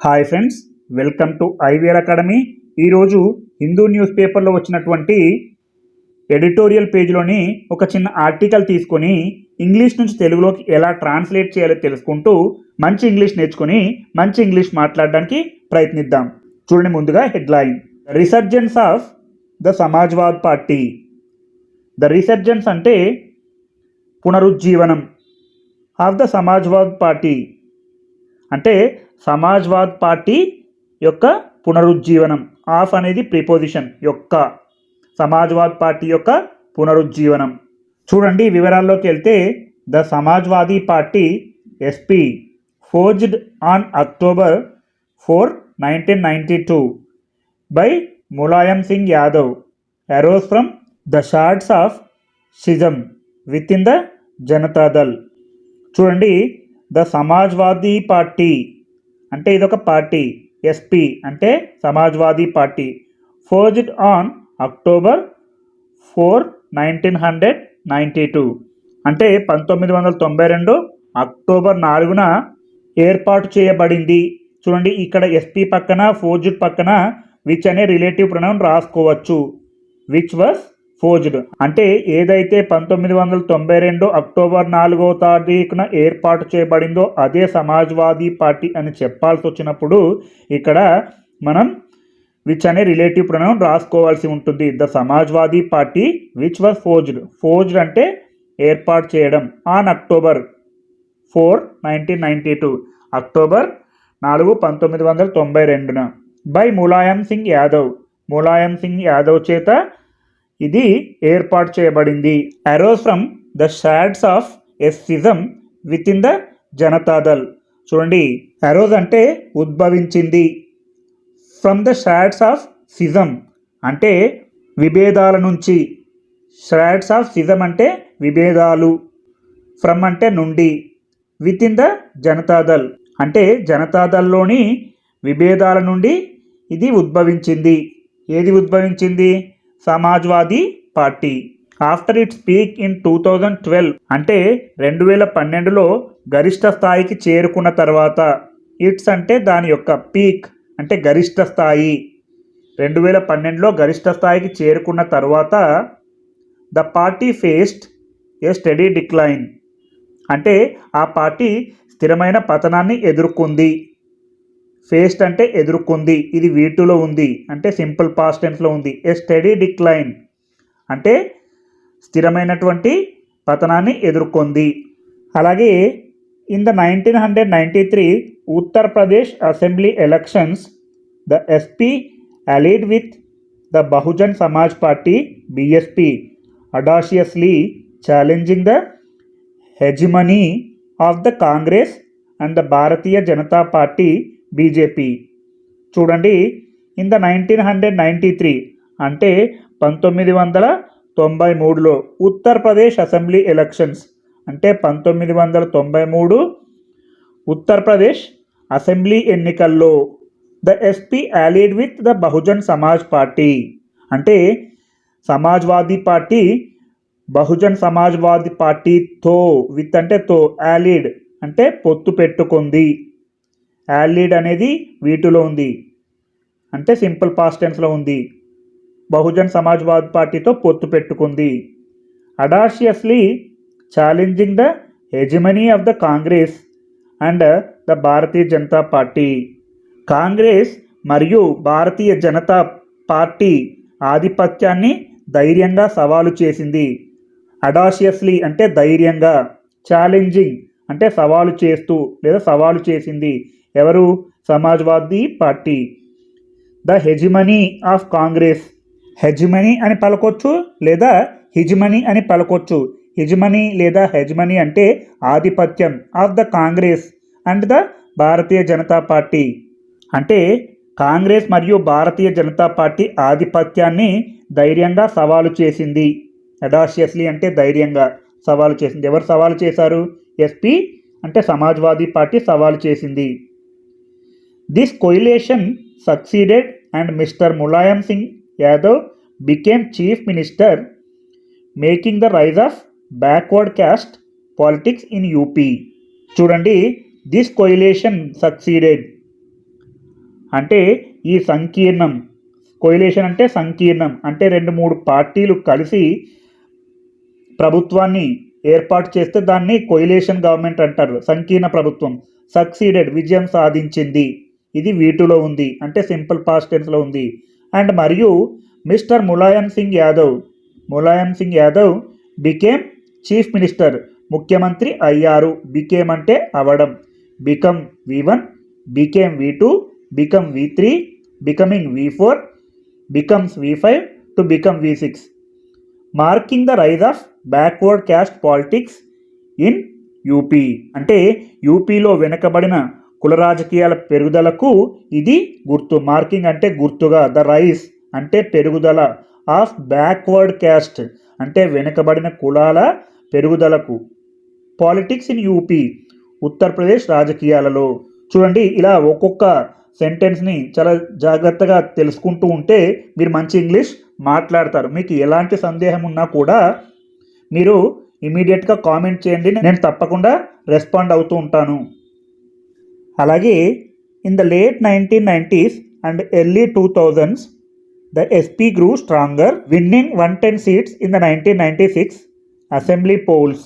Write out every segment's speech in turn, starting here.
Hi friends welcome to IVR academy. ఈరోజు Hindu news పేపర్లో వచ్చినటువంటి ఎడిటోరియల్ పేజ్లోని ఒక చిన్న ఆర్టికల్ తీసుకొని ఇంగ్లీష్ నుంచి తెలుగులోకి ఎలా ట్రాన్స్లేట్ చేయాలో తెలుసుకుంటూ మంచి ఇంగ్లీష్ నేర్చుకొని మంచి ఇంగ్లీష్ మాట్లాడడానికి ప్రయత్నిద్దాం. చూడండి ముందుగా headline. Resurgence of the Samajwad party. The resurgence అంటే పునరుజ్జీవనం. Of the Samajwad party. అంటే సమాజ్వాద్ పార్టీ యొక్క పునరుజ్జీవనం. ఆఫ్ అనేది ప్రిపోజిషన్ యొక్క. సమాజ్వాద్ పార్టీ యొక్క పునరుజ్జీవనం. చూడండి వివరాల్లోకి వెళ్తే the Samajwadi party SP forged on October four nineteen ninety two by Mulayam Singh Yadav. Arose from the shards of schism within the Janata Dal చూడండి the Samajwadi party అంటే ఇదొక పార్టీ ఎస్పీ అంటే Samajwadi party. Forged on October four nineteen hundred ninety two అంటే పంతొమ్మిది వందల తొంభై రెండు October నాలుగున ఏర్పాటు చేయబడింది. చూడండి ఇక్కడ ఎస్పీ పక్కన ఫోర్జ్డ్ పక్కన విచ్ అనే రిలేటివ్ ప్రొనౌన్ రాసుకోవచ్చు. విచ్ వాస్ ఫోర్జ్డ్ అంటే ఏదైతే పంతొమ్మిది వందల తొంభై రెండు అక్టోబర్ నాలుగో తారీఖున ఏర్పాటు చేయబడిందో అదే సమాజ్వాదీ పార్టీ అని చెప్పాల్సి వచ్చినప్పుడు ఇక్కడ మనం విచ్ అనే రిలేటివ్ ప్రొనౌన్ రాసుకోవాల్సి ఉంటుంది. The Samajwadi party which was forged forged అంటే ఏర్పాటు చేయడం. On October four nineteen ninety two October నాలుగు పంతొమ్మిది వందల తొంభై రెండున. బై ములాయం సింగ్ యాదవ్. ములాయం సింగ్ యాదవ్ చేత ఇది ఏర్పాటు చేయబడింది. Arose from the shards of schism within the Janata Dal చూడండి అరోజ్ అంటే ఉద్భవించింది. From the shards of schism అంటే విభేదాల నుంచి. షాడ్స్ ఆఫ్ సిజం అంటే విభేదాలు. ఫ్రమ్ అంటే నుండి. విత్ ఇన్ ద జనతాదల్ అంటే జనతాదల్లోని విభేదాల నుండి ఇది ఉద్భవించింది. ఏది ఉద్భవించింది? Samajwadi party. After its peak in two thousand twelve అంటే రెండు వేల పన్నెండులో గరిష్ట స్థాయికి చేరుకున్న తర్వాత. ఇట్స్ అంటే దాని యొక్క పీక్ అంటే గరిష్ట స్థాయి. రెండు వేల పన్నెండులో గరిష్ట స్థాయికి చేరుకున్న తర్వాత the party faced a steady decline. అంటే ఆ పార్టీ స్థిరమైన పతనాన్ని ఎదుర్కొంది. ఫేస్ట్ అంటే ఎదుర్కొంది ఇది వీటిలో ఉంది అంటే సింపుల్ పాస్ట్ టెన్స్లో ఉంది. ఏ స్టడీ డిక్లైన్ అంటే స్థిరమైనటువంటి పతనాన్ని ఎదుర్కొంది. అలాగే in the nineteen hundred ninety three Uttar Pradesh assembly elections the SP allied with the Bahujan Samaj party BSP audaciously challenging the hegemony of the Congress and the Bharatiya Janata party BJP. చూడండి in the nineteen hundred ninety three అంటే పంతొమ్మిది వందల తొంభై మూడులో Uttar Pradesh assembly elections. అంటే పంతొమ్మిది వందల తొంభై మూడు ఉత్తరప్రదేశ్ అసెంబ్లీ ఎన్నికల్లో the SP allied with the Bahujan Samaj party. అంటే సమాజ్వాదీ పార్టీ బహుజన్ సమాజ్వాదీ పార్టీతో విత్ అంటే తో యాలీడ్ అంటే పొత్తు పెట్టుకుంది. యాలీడ్ అనేది వీటిలో ఉంది. అంటే సింపుల్ పాస్టెన్స్లో ఉంది. బహుజన్ సమాజ్వాద్ పార్టీతో పొత్తు పెట్టుకుంది. Audaciously challenging the hegemony of the Congress and the Bharatiya Janata party. Congress మరియు భారతీయ జనతా పార్టీ ఆధిపత్యాన్ని ధైర్యంగా సవాలు చేసింది. అడాషియస్లీ అంటే ధైర్యంగా ఛాలెంజింగ్ అంటే సవాలు చేస్తూ లేదా సవాలు చేసింది. ఎవరు? Samajwadi party. The hegemony of Congress. Hegemony అని పలకొచ్చు లేదా హిజిమనీ అని పలకొచ్చు? హిజిమనీ లేదా హెజిమనీ అంటే ఆధిపత్యం of the Congress and the Bharatiya Janata party. అంటే కాంగ్రెస్ మరియు భారతీయ జనతా పార్టీ ఆధిపత్యాన్ని ధైర్యంగా సవాలు చేసింది. అడాషియస్లీ అంటే ధైర్యంగా సవాలు చేసింది. ఎవరు సవాలు చేశారు? ఎస్పీ అంటే సమాజ్వాదీ పార్టీ సవాలు చేసింది. This coalition succeeded and mister Mulayam Singh Yadav became chief minister making the rise of backward caste politics in UP చూడండి దిస్ కొయిలేషన్ సక్సీడెడ్ అంటే ఈ సంకీర్ణం కొయిలేషన్ అంటే సంకీర్ణం అంటే రెండు మూడు పార్టీలు కలిసి ప్రభుత్వాన్ని ఏర్పాటు చేస్తే దాన్ని కొయిలేషన్ గవర్నమెంట్ అంటారు సంకీర్ణ ప్రభుత్వం. సక్సీడెడ్ విజయం సాధించింది. ఇది వీటిలో ఉంది అంటే సింపుల్ పాస్ట్ టెన్స్లో ఉంది. అండ్ మరియు mister Mulayam Singh Yadav Mulayam Singh Yadav became chief minister ముఖ్యమంత్రి అయ్యారు. బికేమ్ అంటే అవడం. Become V one became V two become V three becoming V four becomes V five to become V six marking the rise of backward caste politics in UP అంటే యూపీలో వెనుకబడిన కుల రాజకీయాల పెరుగుదలకు ఇది గుర్తు. మార్కింగ్ అంటే గుర్తుగా ద రైస్ అంటే పెరుగుదల. ఆఫ్ బ్యాక్వర్డ్ క్యాస్ట్ అంటే వెనుకబడిన కులాల పెరుగుదలకు. పాలిటిక్స్ ఇన్ యూపీ ఉత్తరప్రదేశ్ రాజకీయాలలో. చూడండి ఇలా ఒక్కొక్క సెంటెన్స్ని చాలా జాగ్రత్తగా తెలుసుకుంటూ ఉంటే మీరు మంచి ఇంగ్లీష్ మాట్లాడతారు. మీకు ఎలాంటి సందేహం ఉన్నా కూడా మీరు ఇమీడియట్గా కామెంట్ చేయండి. నేను తప్పకుండా రెస్పాండ్ అవుతూ ఉంటాను. అలాగే in the late nineteen nineties and early two thousands the SP grew stronger winning one ten seats in the nineteen ninety six assembly polls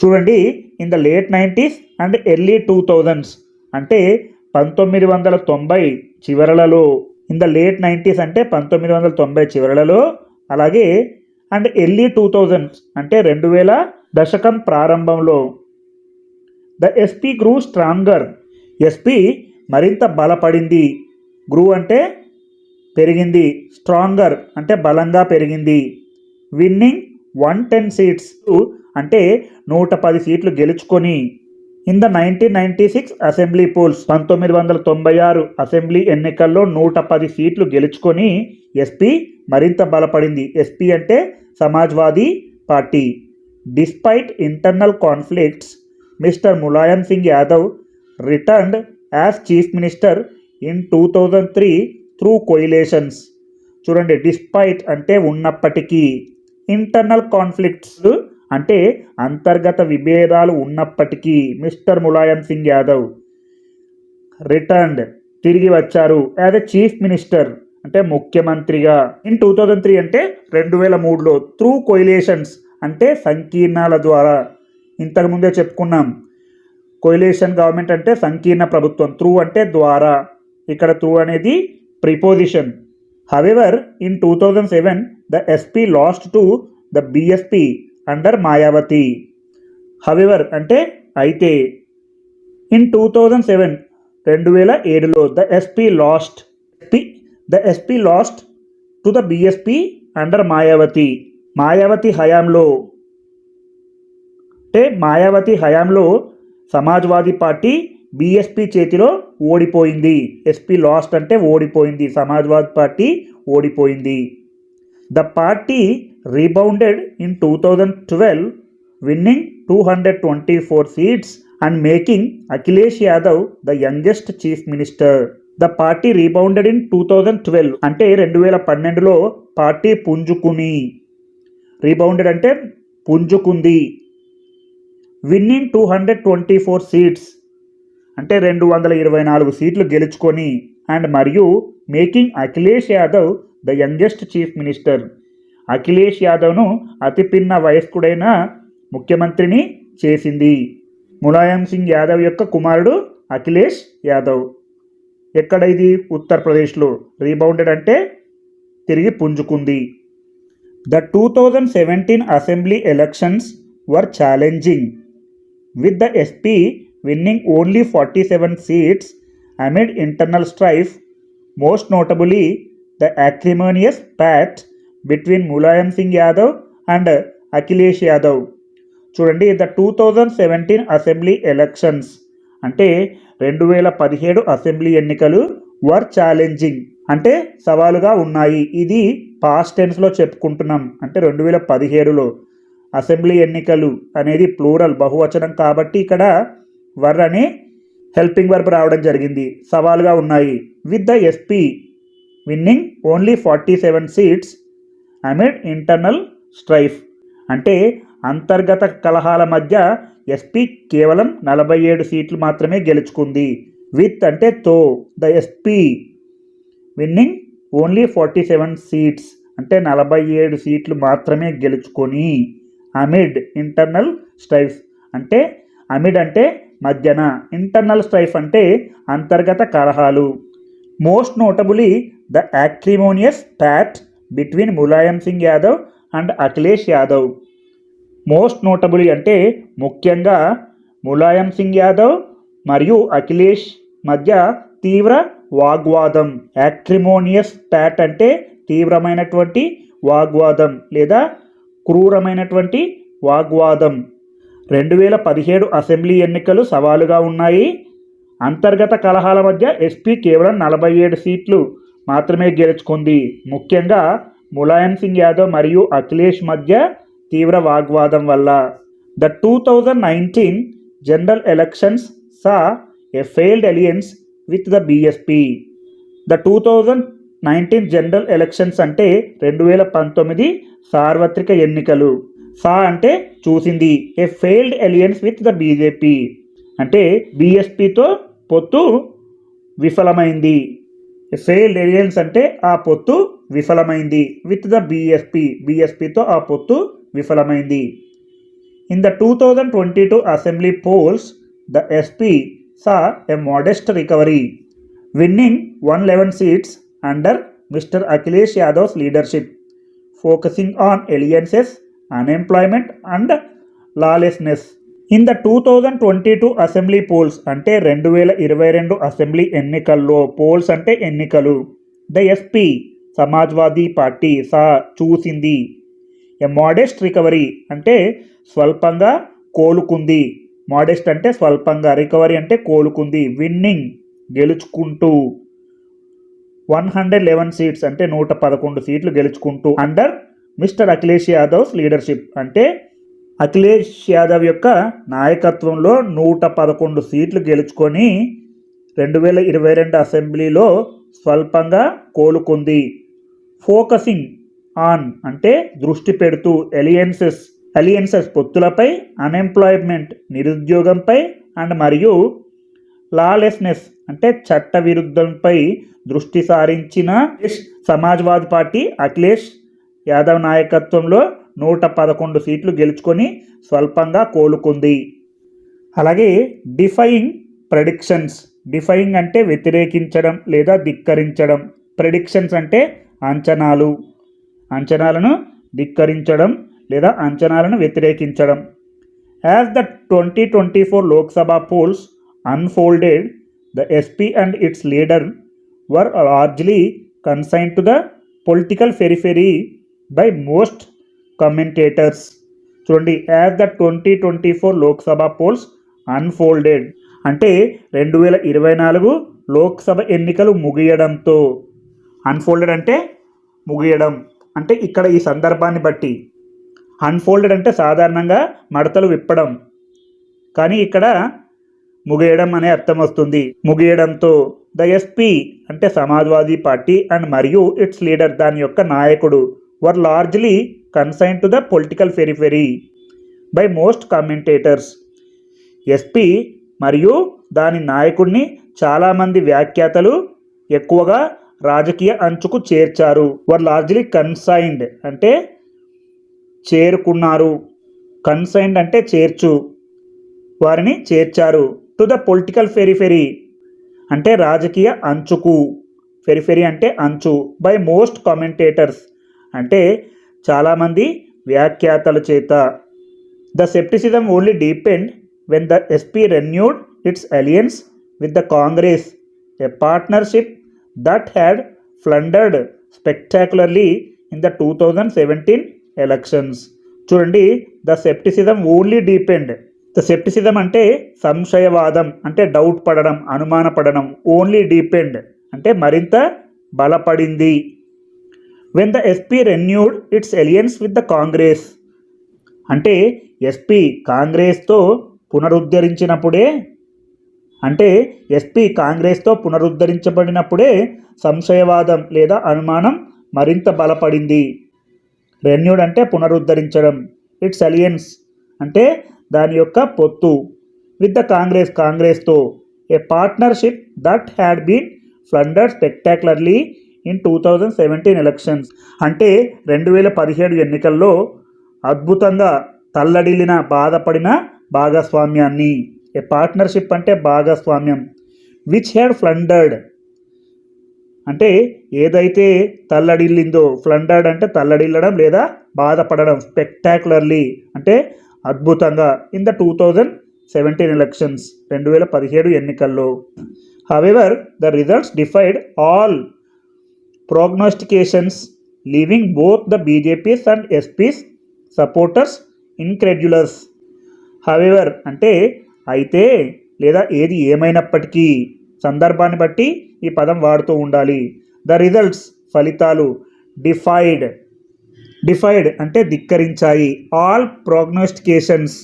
చూడండి in the late nineties and early two thousands అంటే పంతొమ్మిది వందల తొంభై చివరలలో. In the late nineties అంటే పంతొమ్మిది వందల తొంభై చివరలలో. అలాగే అండ్ ఎర్లీ టూ థౌజండ్స్ అంటే రెండు వేల దశకం ప్రారంభంలో. The SP grew stronger SP మరింత బలపడింది. గ్రూ అంటే పెరిగింది. స్ట్రాంగర్ అంటే బలంగా పెరిగింది. విన్నింగ్ వన్ టెన్ సీట్స్ అంటే నూట పది సీట్లు గెలుచుకొని in the nineteen ninety six assembly polls పంతొమ్మిది వందల తొంభై ఆరు అసెంబ్లీ ఎన్నికల్లో నూట పది సీట్లు గెలుచుకొని ఎస్పీ మరింత బలపడింది. ఎస్పీ అంటే Samajwadi party. Despite internal conflicts mister Mulayam Singh Yadav returned as chief minister in two thousand three through coalitions చూడండి డిస్పైట్ అంటే ఉన్నప్పటికీ ఇంటర్నల్ కాన్ఫ్లిక్ట్స్ అంటే అంతర్గత విభేదాలు ఉన్నప్పటికీ మిస్టర్ ములాయం సింగ్ యాదవ్ రిటర్న్డ్ తిరిగి వచ్చారు యాజ్ ఎ చీఫ్ మినిస్టర్ అంటే ముఖ్యమంత్రిగా. ఇన్ టూ థౌజండ్ త్రీ అంటే రెండు వేల మూడులో త్రూ కొయిలేషన్స్ అంటే సంకీర్ణాల ద్వారా. ఇంతకుముందే చెప్పుకున్నాం కొయిలేషన్ గవర్నమెంట్ అంటే సంకీర్ణ ప్రభుత్వం. త్రూ అంటే ద్వారా. ఇక్కడ త్రూ అనేది preposition. However in two thousand seven the SP lost to the BSP under Mayawati however అంటే అయితే. ఇన్ టూ థౌజండ్ సెవెన్ రెండు వేల ఏడులో the SP lost P the SP lost to the BSP under Mayawati Mayawati హయాంలో అంటే మాయావతి హయాంలో Samajwadi party BSP చేతిలో ఓడిపోయింది. ఎస్పీ లాస్ట్ అంటే ఓడిపోయింది. సమాజ్వాదీ పార్టీ ఓడిపోయింది. The party rebounded in two thousand twelve winning two hundred twenty four seats and making Akhilesh Yadav the youngest chief minister. The party rebounded in two thousand twelve అంటే రెండు వేల పన్నెండులో party పుంజుకుని rebounded అంటే పుంజుకుంది. Winning two hundred twenty four seats. అంటే రెండు వందల ఇరవై నాలుగు సీట్లు గెలుచుకొని అండ్ మరియు making Akhilesh Yadav the youngest chief minister. Akhilesh యాదవ్ను అతిపిన్న వయస్కుడైన ముఖ్యమంత్రిని చేసింది. ములాయం సింగ్ యాదవ్ యొక్క కుమారుడు అఖిలేష్ యాదవ్. ఎక్కడ ఇది? ఉత్తరప్రదేశ్లో. రీబౌండెడ్ అంటే తిరిగి పుంజుకుంది. The two thousand seventeen assembly elections were challenging. With the SP winning only 47 seats amid internal strife, most notably the acrimonious pact between Mulayam Singh Yadav and Akhilesh Yadav. చూడండి the two thousand seventeen assembly elections అంటే రెండు వేల పదిహేడు assembly ఎన్నికలు వర్ challenging అంటే సవాలుగా ఉన్నాయి ఇది పాస్ట్ టెన్స్లో చెప్పుకుంటున్నాం అంటే రెండు వేల పదిహేడులో అసెంబ్లీ ఎన్నికలు అనేది ప్లూరల్ బహువచనం కాబట్టి ఇక్కడ వర్ అనే హెల్పింగ్ వర్బ్ రావడం జరిగింది. సవాలుగా ఉన్నాయి. With the SP winning only forty seven seats amid internal strife అంటే అంతర్గత కలహాల మధ్య ఎస్పీ కేవలం నలభై ఏడు సీట్లు మాత్రమే గెలుచుకుంది. విత్ అంటే తో the SP winning only forty seven seats అంటే నలభై ఏడు సీట్లు మాత్రమే గెలుచుకొని అమిడ్ ఇంటర్నల్ స్ట్రైఫ్ అంటే అమిడ్ అంటే మధ్యన. ఇంటర్నల్ స్ట్రైఫ్ అంటే అంతర్గత కలహాలు. Most notably the acrimonious spat between Mulayam Singh Yadav and Akhilesh Yadav most notable అంటే ముఖ్యంగా ములాయం సింగ్ యాదవ్ మరియు అఖిలేష్ మధ్య తీవ్ర వాగ్వాదం. యాక్ట్రిమోనియస్ ప్యాట్ అంటే తీవ్రమైనటువంటి వాగ్వాదం లేదా క్రూరమైనటువంటి వాగ్వాదం. రెండు వేల పదిహేడు అసెంబ్లీ ఎన్నికలు సవాలుగా ఉన్నాయి. అంతర్గత కలహాల మధ్య ఎస్పీ కేవలం నలభై ఏడు సీట్లు మాత్రమే గెలుచుకుంది. ముఖ్యంగా ములాయం సింగ్ యాదవ్ మరియు అఖిలేష్ మధ్య తీవ్ర వాగ్వాదం వల్ల. The two thousand nineteen general elections saw a failed alliance with the BSP the two thousand nineteen general elections అంటే రెండు వేల పంతొమ్మిది సార్వత్రిక ఎన్నికలు. సా అంటే చూసింది. A failed alliance with the BJP అంటే బీఎస్పీతో పొత్తు విఫలమైంది. ఫెయిల్డ్ ఎలియన్స్ అంటే ఆ పొత్తు విఫలమైంది. విత్ ద బీఎస్పీ బీఎస్పీతో ఆ పొత్తు విఫలమైంది. In the two thousand twenty two assembly polls the SP saw a modest recovery winning one eleven seats under mister Akhilesh Yadav's leadership focusing on alliances unemployment and lawlessness in the two thousand twenty two assembly polls అంటే రెండు వేల ఇరవై రెండు assembly ఎన్నికల్లో polls అంటే ఎన్నికలు the SP Samajwadi party saw చూసింది a modest recovery అంటే స్వల్పంగా కోలుకుంది మోడెస్ట్ అంటే స్వల్పంగా రికవరీ అంటే కోలుకుంది విన్నింగ్ గెలుచుకుంటూ. వన్ హండ్రెడ్ లెవెన్ సీట్స్ అంటే నూట పదకొండు సీట్లు గెలుచుకుంటూ under mister Akhilesh Yadav's leadership అంటే అఖిలేష్ యాదవ్ యొక్క నాయకత్వంలో నూట పదకొండు సీట్లు గెలుచుకొని రెండు వేల ఇరవై రెండు అసెంబ్లీలో స్వల్పంగా కోలుకుంది. ఫోకసింగ్ ఆన్ అంటే దృష్టి పెడుతూ ఎలియన్సెస్ అలియన్సెస్ పొత్తులపై అన్ఎంప్లాయ్మెంట్ నిరుద్యోగంపై అండ్ మరియు లాలెస్నెస్ అంటే చట్ట విరుద్ధంపై దృష్టి సారించిన సమాజ్వాదీ పార్టీ అఖిలేష్ యాదవ్ నాయకత్వంలో నూట పదకొండు సీట్లు గెలుచుకొని స్వల్పంగా కోలుకుంది. అలాగే డిఫైయింగ్ ప్రెడిక్షన్స్ డిఫైయింగ్ అంటే వ్యతిరేకించడం లేదా ధిక్కరించడం ప్రెడిక్షన్స్ అంటే అంచనాలు అంచనాలను ధిక్కరించడం లేదా అంచనాలను వ్యతిరేకించడం. As the twenty twenty four Lok Sabha polls unfolded the SP and its leader were largely consigned to the political periphery by most commentators చూడండి as the twenty twenty four Lok Sabha polls unfolded అంటే రెండు వేల ఇరవై నాలుగు లోక్సభ ఎన్నికలు ముగియడంతో. Unfolded అంటే ముగియడం అంటే ఇక్కడ ఈ సందర్భాన్ని బట్టి. అన్ఫోల్డెడ్ అంటే సాధారణంగా మడతలు విప్పడం. కానీ ఇక్కడ ముగియడం అనే అర్థం వస్తుంది. ముగియడంతో ద ఎస్పీ అంటే సమాజ్వాదీ పార్టీ అండ్ మరియు ఇట్స్ లీడర్ దాని యొక్క నాయకుడు were largely consigned to the political periphery by most commentators. SP మరియు దాని నాయకుడిని చాలామంది వ్యాఖ్యాతలు ఎక్కువగా రాజకీయ అంచుకు చేర్చారు. వర్ లార్జ్లీ కన్సైన్డ్ అంటే చేరుకున్నారు. కన్సైన్డ్ అంటే చేర్చు. వారిని చేర్చారు. టు ద పొలిటికల్ ఫెరిఫెరీ అంటే రాజకీయ అంచుకు. ఫెరిఫెరీ అంటే అంచు బై మోస్ట్ కామెంటేటర్స్ అంటే చాలామంది వ్యాఖ్యాతల చేత. The scepticism only deepened when the SP renewed its alliance with the Congress a partnership that had floundered spectacularly in the two thousand seventeen elections చూడండి the scepticism only deepened scepticism అంటే సంశయవాదం అంటే doubt పడడం అనుమానపడడం only depend అంటే మరింత బలపడింది. When the SP renewed its alliance with the Congress అంటే SP కాంగ్రెస్తో పునరుద్ధరించినప్పుడే అంటే ఎస్పీ కాంగ్రెస్తో పునరుద్ధరించబడినప్పుడే సంశయవాదం లేదా అనుమానం మరింత బలపడింది. రెన్యూడ్ అంటే పునరుద్ధరించడం. ఇట్స్ అలియన్స్ అంటే దాని యొక్క పొత్తు. విత్ ద కాంగ్రెస్ కాంగ్రెస్తో a partnership that had been floundered spectacularly in two thousand seventeen elections అంటే రెండు వేల పదిహేడు ఎన్నికల్లో అద్భుతంగా తల్లడిల్లిన బాధపడిన భాగస్వామ్యాన్ని. ఏ పార్ట్నర్షిప్ అంటే భాగస్వామ్యం. విచ్ హ్యాడ్ ఫ్లండర్డ్ అంటే ఏదైతే తల్లడిల్లిందో ఫ్లండర్డ్ అంటే తల్లడిల్లడం లేదా బాధపడడం స్పెక్టాకులర్లీ అంటే అద్భుతంగా. In the two thousand seventeen elections రెండు వేల పదిహేడు ఎన్నికల్లో. However the results defied all prognostications leaving both the BJP's and SP's supporters incredulous however అంటే అయితే లేదా ఏది ఏమైనప్పటికీ సందర్భాన్ని బట్టి ఈ పదం వాడుతూ ఉండాలి. ద రిజల్ట్స్ ఫలితాలు డిఫైడ్ డిఫైడ్ అంటే ధిక్కరించాయి. ఆల్ ప్రోగ్నోస్టికేషన్స్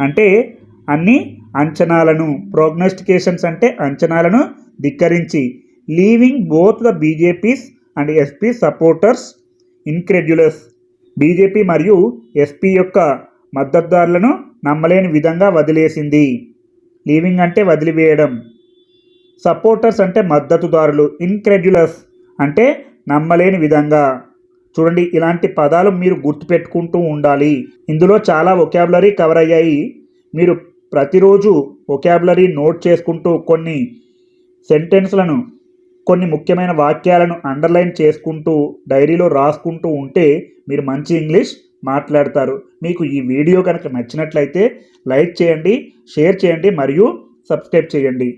అంటే అన్ని అంచనాలను. ప్రోగ్నోస్టికేషన్స్ అంటే అంచనాలను ధిక్కరించి. Leaving both the BJPs and SP supporters incredulous. BJP మరియు ఎస్పీ యొక్క మద్దతుదారులను నమ్మలేని విధంగా వదిలేసింది. లీవింగ్ అంటే వదిలివేయడం. సపోర్టర్స్ అంటే మద్దతుదారులు. ఇన్క్రెడ్యులస్ అంటే నమ్మలేని విధంగా. చూడండి ఇలాంటి పదాలు మీరు గుర్తుపెట్టుకుంటూ ఉండాలి. ఇందులో చాలా ఒకాబులరీ కవర్ అయ్యాయి. మీరు ప్రతిరోజు ఒకాబులరీ నోట్ చేసుకుంటూ కొన్ని సెంటెన్స్లను కొన్ని ముఖ్యమైన వాక్యాలను అండర్లైన్ చేసుకుంటూ డైరీలో రాసుకుంటూ ఉంటే మీరు మంచి ఇంగ్లీష్ మాట్లాడతారు. మీకు ఈ వీడియో కనుక నచ్చినట్లయితే లైక్ చేయండి షేర్ చేయండి మరియు సబ్స్క్రైబ్ చేయండి.